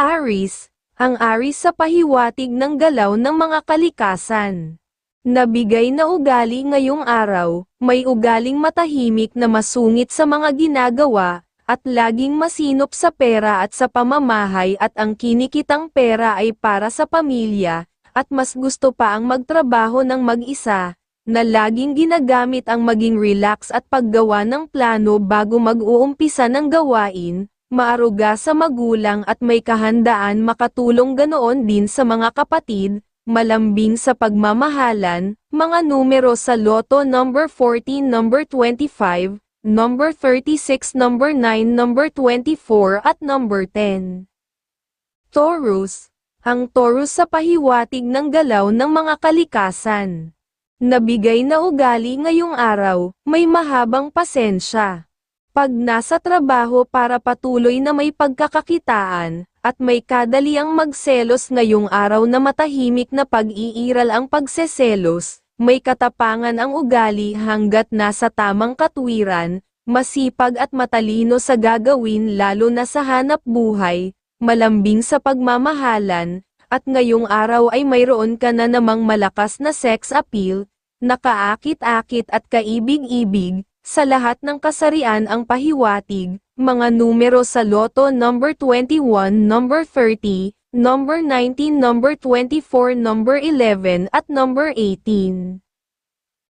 Aris, ang Aris sa pahiwatig ng galaw ng mga kalikasan. Nabigay na ugali ngayong araw, may ugaling matahimik na masungit sa mga ginagawa, at laging masinop sa pera at sa pamamahay at ang kinikitang pera ay para sa pamilya, at mas gusto pa ang magtrabaho ng mag-isa, na laging ginagamit ang maging relax at paggawa ng plano bago mag-uumpisa ng gawain, maaruga sa magulang at may kahandaan makatulong ganoon din sa mga kapatid, malambing sa pagmamahalan, mga numero sa loto number 14 number 25, number 36 number 9 number 24 at number 10. Taurus, ang Taurus sa pahiwatig ng galaw ng mga kalikasan. Nabigay na ugali ngayong araw, may mahabang pasensya. Pag nasa trabaho para patuloy na may pagkakakitaan, at may kadaliang magselos ngayong araw na matahimik na pag-iiral ang pagseselos, may katapangan ang ugali hanggat nasa tamang katwiran, masipag at matalino sa gagawin lalo na sa hanap buhay, malambing sa pagmamahalan, at ngayong araw ay mayroon ka na namang malakas na sex appeal, nakaakit-akit at kaibig-ibig, sa lahat ng kasarian ang pahiwatig, mga numero sa loto number 21, number 30, number 19, number 24, number 11 at number 18.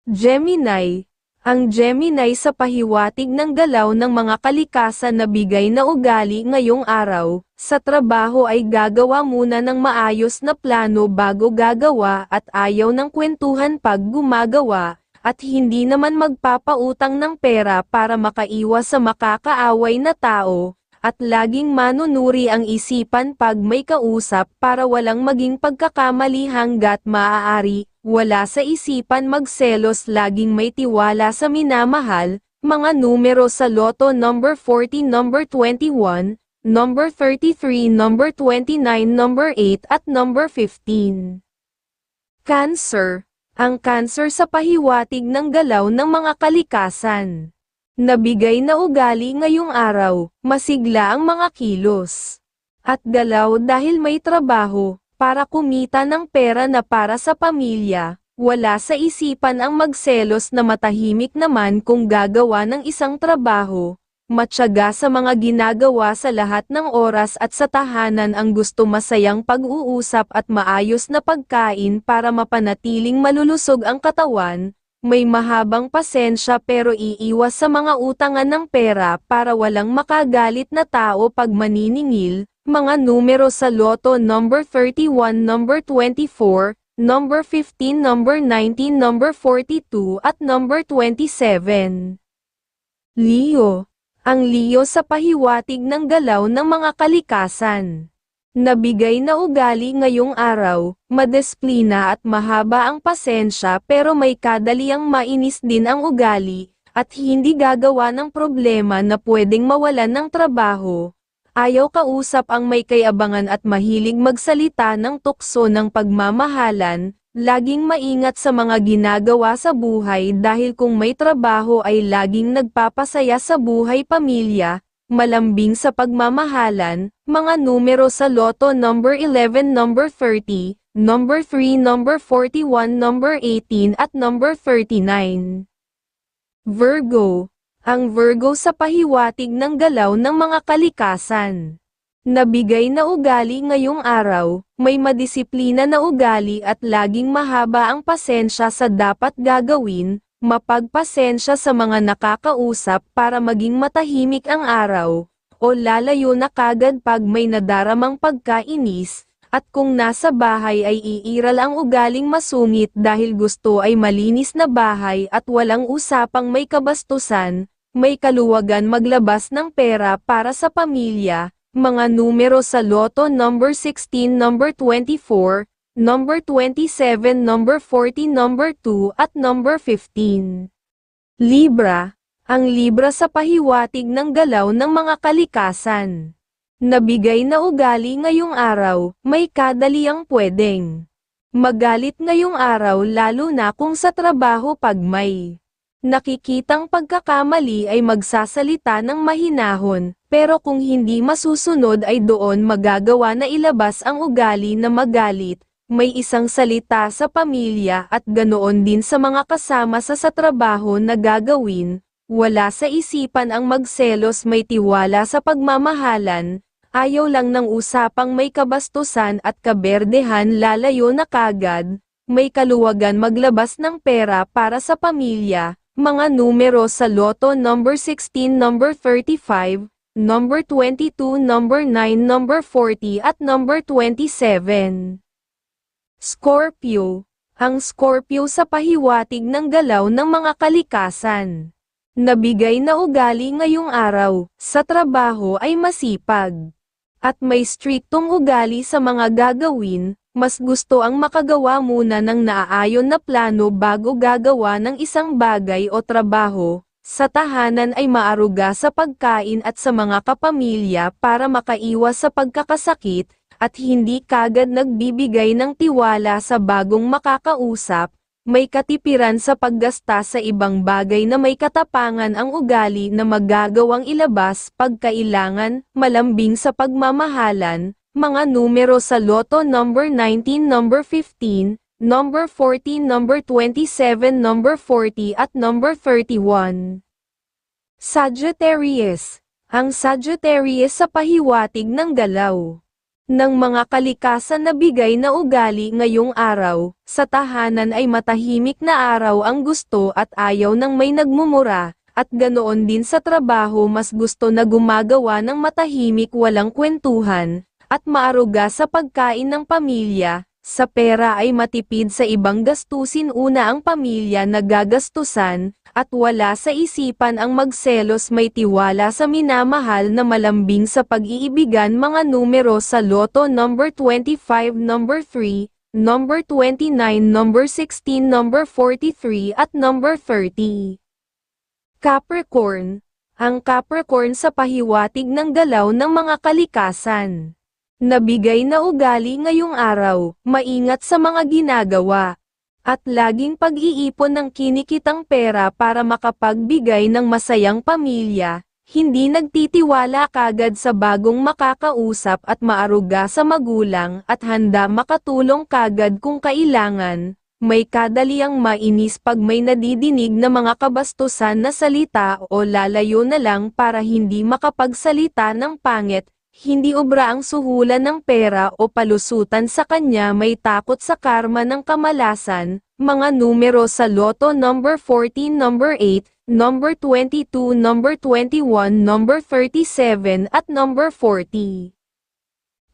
Gemini, ang Gemini sa pahiwatig ng galaw ng mga kalikasan na bigay na ugali ngayong araw, sa trabaho ay gagawa muna ng maayos na plano bago gagawa at ayaw ng kwentuhan pag gumagawa, at hindi naman magpapautang ng pera para makaiwas sa makakaaway na tao, at laging manunuri ang isipan pag may kausap para walang maging pagkakamali hanggat maaari, wala sa isipan magselos laging may tiwala sa minamahal, mga numero sa loto number 40 number 21, number 33 number 29 number 8 at number 15. Cancer ang cancer sa pahiwatig ng galaw ng mga kalikasan. Nabigay na ugali ngayong araw, masigla ang mga kilos. At galaw dahil may trabaho, para kumita ng pera na para sa pamilya, wala sa isipan ang magselos na matahimik naman kung gagawa ng isang trabaho, matyaga sa mga ginagawa sa lahat ng oras at sa tahanan ang gusto masayang pag-uusap at maayos na pagkain para mapanatiling malulusog ang katawan, may mahabang pasensya pero iiwas sa mga utangan ng pera para walang makagalit na tao pag maniningil, mga numero sa loto number 31 number 24, number 15 number 19 number 42 at number 27. Leo ang Leo sa pahiwatig ng galaw ng mga kalikasan. Nabigay na ugali ngayong araw, madesplina at mahaba ang pasensya pero may kadaliang mainis din ang ugali, at hindi gagawa ng problema na pwedeng mawalan ng trabaho. Ayaw kausap ang may kayabangan at mahilig magsalita ng tukso ng pagmamahalan, Laging maingat sa mga ginagawa sa buhay dahil kung may trabaho ay laging nagpapasaya sa buhay pamilya, malambing sa pagmamahalan, mga numero sa loto number 11 number 30, number 3 number 41 number 18 at number 39. Virgo, ang Virgo sa pahiwatig ng galaw ng mga kalikasan. Nabigay na ugali ngayong araw, may madisiplina na ugali at laging mahaba ang pasensya sa dapat gagawin, mapagpasensya sa mga nakakausap para maging matahimik ang araw, o lalayo na kagad pag may nadaramang pagkainis, at kung nasa bahay ay iiral ang ugaling masungit dahil gusto ay malinis na bahay at walang usapang may kabastusan, may kaluwagan maglabas ng pera para sa pamilya, mga numero sa loto number 16 number 24, number 27 number 40 number 2 at number 15. Libra, ang Libra sa pahiwatig ng galaw ng mga kalikasan. Nabigay na ugali ngayong araw, may kadaliang pwedeng. Magalit ngayong araw lalo na kung sa trabaho pag may nakikitang pagkakamali ay magsasalita ng mahinahon, pero kung hindi masusunod ay doon magagawa na ilabas ang ugali na magalit, may isang salita sa pamilya at ganoon din sa mga kasama sa sa trabaho na gagawin, wala sa isipan ang magselos may tiwala sa pagmamahalan, ayaw lang ng usapang may kabastusan at kaberdehan lalayo na kagad, may kaluwagan maglabas ng pera para sa pamilya, mga numero sa loto number 16 number 35, number 22 number 9 number 40 at number 27. Scorpio, ang Scorpio sa pahiwatig ng galaw ng mga kalikasan. Nabigay na ugali ngayong araw, sa trabaho ay masipag. At may striktong ugali sa mga gagawin, mas gusto ang makagawa muna ng naaayon na plano bago gagawa ng isang bagay o trabaho, sa tahanan ay maaruga sa pagkain at sa mga kapamilya para makaiwas sa pagkakasakit, at hindi kagad nagbibigay ng tiwala sa bagong makakausap, may katipiran sa paggasta sa ibang bagay na may katapangan ang ugali na magagawang ilabas pagkailangan, malambing sa pagmamahalan, mga numero sa loto number 19 number 15, number 14 number 27 number 40 at number 31. Sagittarius, ang Sagittarius sa pahiwatig ng galaw ng mga kalikasan na bigay na ugali ngayong araw, sa tahanan ay matahimik na araw ang gusto at ayaw ng may nagmumura, at ganoon din sa trabaho mas gusto na gumagawa ng matahimik walang kwentuhan, at maaruga sa pagkain ng pamilya, sa pera ay matipid sa ibang gastusin una ang pamilya na gagastusan, at wala sa isipan ang magselos may tiwala sa minamahal na malambing sa pag-iibigan mga numero sa loto number 25 number 3, number 29 number 16 number 43 at number 30. Capricorn, ang Capricorn sa pahiwatig ng galaw ng mga kalikasan. Nabigay na ugali ngayong araw, maingat sa mga ginagawa, at laging pag-iipon ng kinikitang pera para makapagbigay ng masayang pamilya, hindi nagtitiwala kagad sa bagong makakausap at maaruga sa magulang at handa makatulong kagad kung kailangan, may kadaliang mainis pag may nadidinig na mga kabastusan na salita o lalayo na lang para hindi makapagsalita ng pangit, hindi obra ang suhulan ng pera o palusutan sa kanya may takot sa karma ng kamalasan, mga numero sa loto number 14 number 8, number 22 number 21 number 37 at number 40.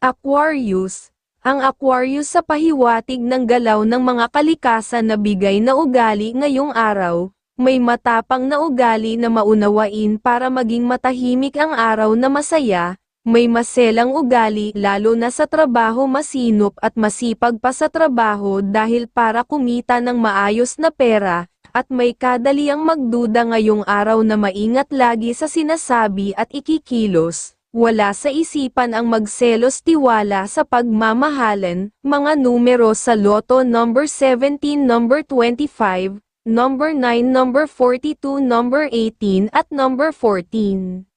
Aquarius, ang Aquarius sa pahiwatig ng galaw ng mga kalikasan na bigay na ugali ngayong araw, may matapang na ugali na maunawain para maging matahimik ang araw na masaya, may maselang ugali lalo na sa trabaho masinop at masipag pa sa trabaho dahil para kumita ng maayos na pera, at may kadaliang magduda ngayong araw na maingat lagi sa sinasabi at ikikilos. Wala sa isipan ang magselos tiwala sa pagmamahalan, mga numero sa loto number 17 number 25, number 9 number 42 number 18 at number 14.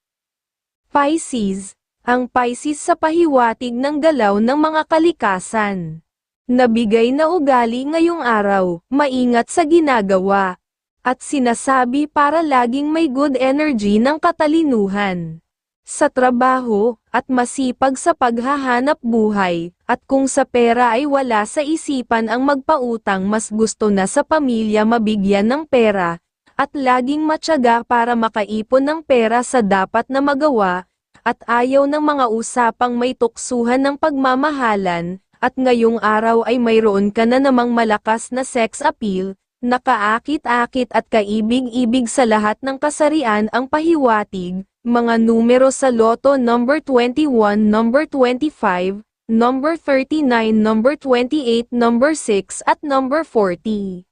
Pisces, ang Pisces sa pahiwatig ng galaw ng mga kalikasan. Nabigay na ugali ngayong araw, maingat sa ginagawa. At sinasabi para laging may good energy ng katalinuhan sa trabaho, at masipag sa paghahanap buhay, at kung sa pera ay wala sa isipan ang magpautang mas gusto na sa pamilya mabigyan ng pera, at laging matyaga para makaipon ng pera sa dapat na magawa, at ayaw ng mga usapang may tuksuhan ng pagmamahalan, at ngayong araw ay mayroon ka na namang malakas na sex appeal, nakaakit-akit at kaibig-ibig sa lahat ng kasarian ang pahiwatig, mga numero sa loto number 21 number 25, number 39 number 28 number 6 at number 40.